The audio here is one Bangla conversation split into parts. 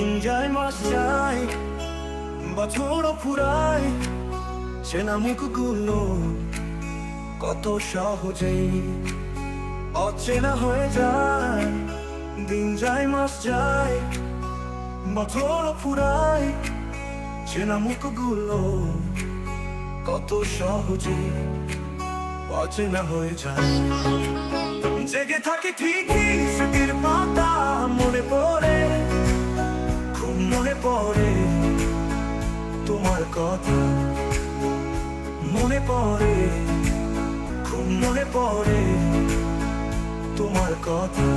মাস যায় বছরও ফুরায় চেনা মুখগুলো কত সহজেই অচেনা হয়ে যায়। দিন যায় মাস যায় বছরও ফুরায় চেনা মুখগুলো কত সহজে অচেনা হয়ে যায়। জেগে থাকে ঠিকই তোমার কথা মনে পড়ে, খুব মনে পড়ে তোমার কথা।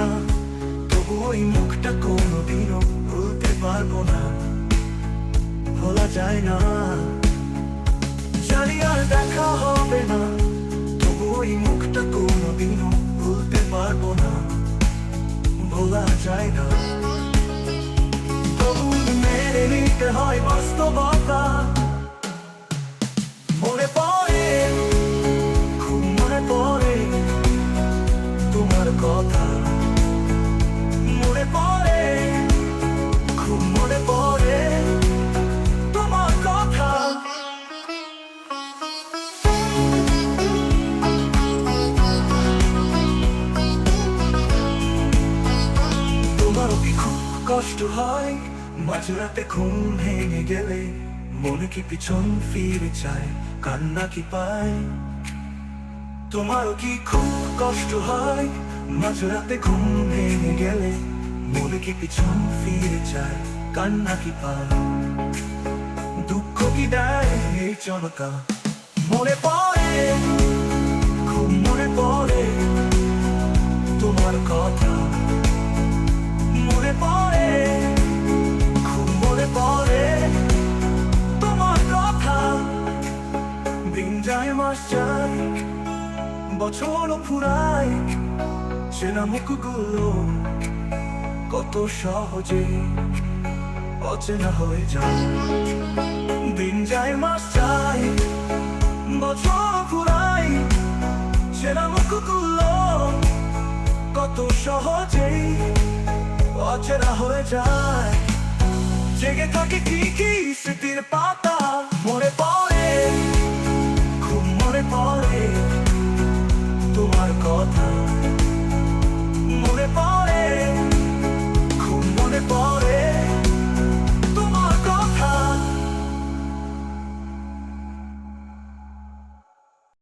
না, তবু ওই মুখটা কোনোদিনও ভুলতে পারব না। ভোলা যায় না। যায় না তবু মেনে নিতে হয় বাস্তবতা মনে পড়ে খুব মনে পড়ে তোমার কথা কষ্ট হয়, মাঝরাতে ঘুম ভেঙে গেলে মনে কি পিছন ফিরে চায় কান্না কি পায়? তোমারও কি খুব কষ্ট হয়, মাঝরাতে ঘুম ভেঙে গেলে মনে কি পিছন ফিরে চায় কান্না কি পায়? দুঃখ কি দেয় এই চমকা মনে পড়ে সহজে দিন যায়। মাস যায় বছর ফুরায় চেনা মুখগুলো কত সহজেই অচেনা হয়ে যায়। জেগে থাকে ঠিকই স্মৃতির পাতা